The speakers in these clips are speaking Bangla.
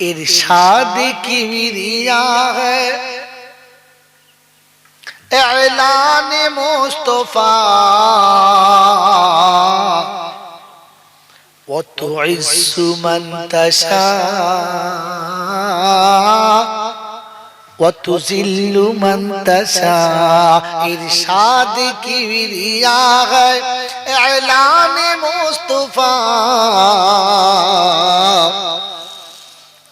इरशाद की मिरिया है ऐलान मुस्तफ़ा वो तो मन तशा وتذل من تشاء ارشاد کی وریا ہے اعلان مصطفیٰ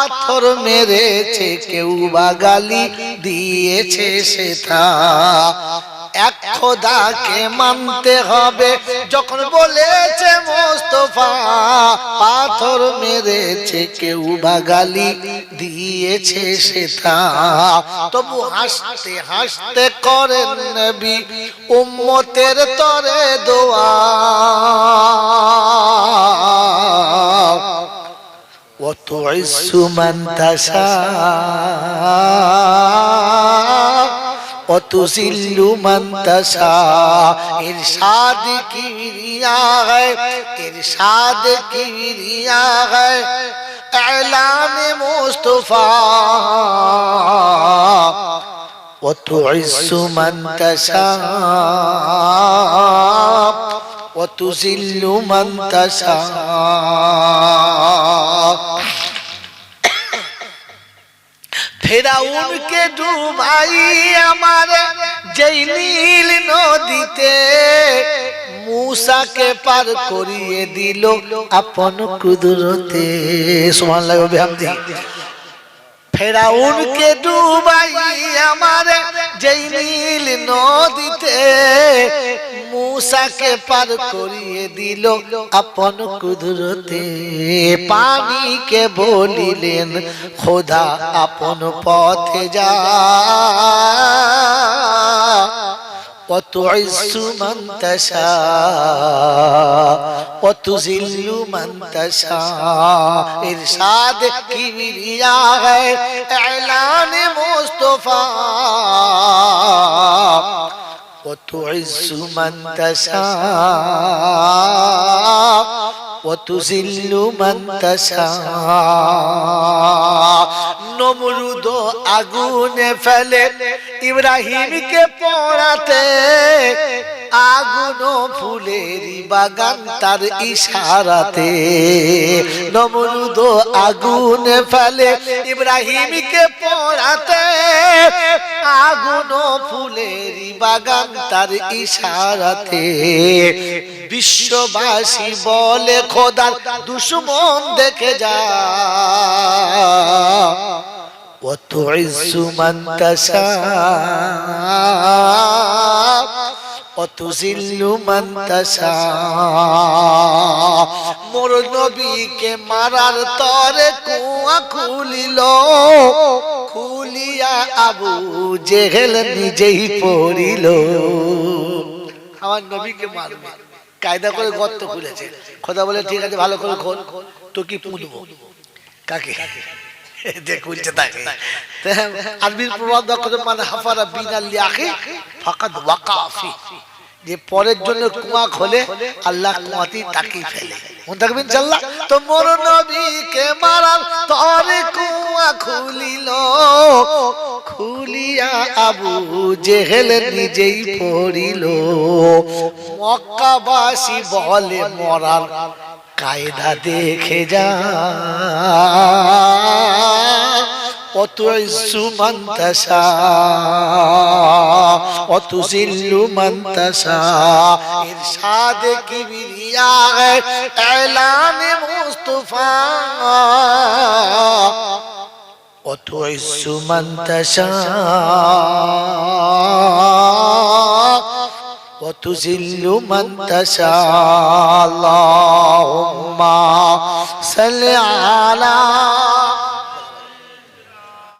পাথর মেরেছে, কেউ বা গালি দিয়েছে সেটা এক খোদাকে মানতে হবে, যখন বলেছে মোস্তফা, পাথর মেরেছে, কেউ বা গালি দিয়েছে সেটা তবু হাসতে হাসতে করেন নবী, উম্মতের তরে দোয়া। وتعز من تشاء وتذل من تشاء. إرشاد کی ریا ہے إرشاد کی ریا ہے اعلان مصطفیٰ وتعز من تشاء وتذل من تشاء. ফেরাউনকে ডুবাই আমার যেই নীল নদীতে। মুসাকে পার করিয়ে দিল আপন কুদরতে। সমান লাগবে আমি ফেরাউনকে ডুবাই আমার যেই নীল নদীতে মূসাকে পার করিয়ে দিল আপন কুদরতে। পানিকে বলিলেন খোদা আপন পথে যা। وتعز من تشاء وتذل من تشاء ارشاد کبریا ہے اعلان مصطفیٰ وتعز من تشاء وتذل من تشاء নমরুদ আগুনে ফেলে ইব্রাহিমকে পড়াতে আগুন ফুলের বাগান তার ইশারাতে নমরুদ আগুন ফেলে ইব্রাহিমকে পড়াতে আগুন ফুলের বাগান তার ইশারাতে বিশ্ববাসী বলে খোদার দুশ্মন দেখে যা وتعز من تشاء অতুজিল্লু মন্তাসা। মোর নবীকে মারার তরে কুয়া খুলিল। খুলিয়া আবু জেহেল নিজেই পড়িল। আমার নবীকে মারবে। কায়দা করে গর্ত খুলেছে। খোদা বলে, ঠিক আছে, ভালো করে খোল। তো কি পুঁতবো? কাকে? দেখুনছে তাকে। আরবির প্রবাদ দক্ষ মানে হাফারা বিনা ফাঁকা ফাকাদ ওয়াকাফি। যে পরের জন্য কুয়া খোলে, আল্লাহ কুয়াতেই তাকিয়ে ফেলে। থাকবেন চাল্লা তো মোর নবীকে মারাল তরে কুয়া খুলিল। খুলিয়া আবু জেহেল নিজেই পড়িল। মক্কাবাসী বলে, মরার কায়দা দেখে যা। কত সুমন্তাসা। তুজিল্লু মান তাশা ইরশাদ কিবরিয়া اعلان মুস্তাফা وتعز من تشاء وتذل من تشاء اللهم صل على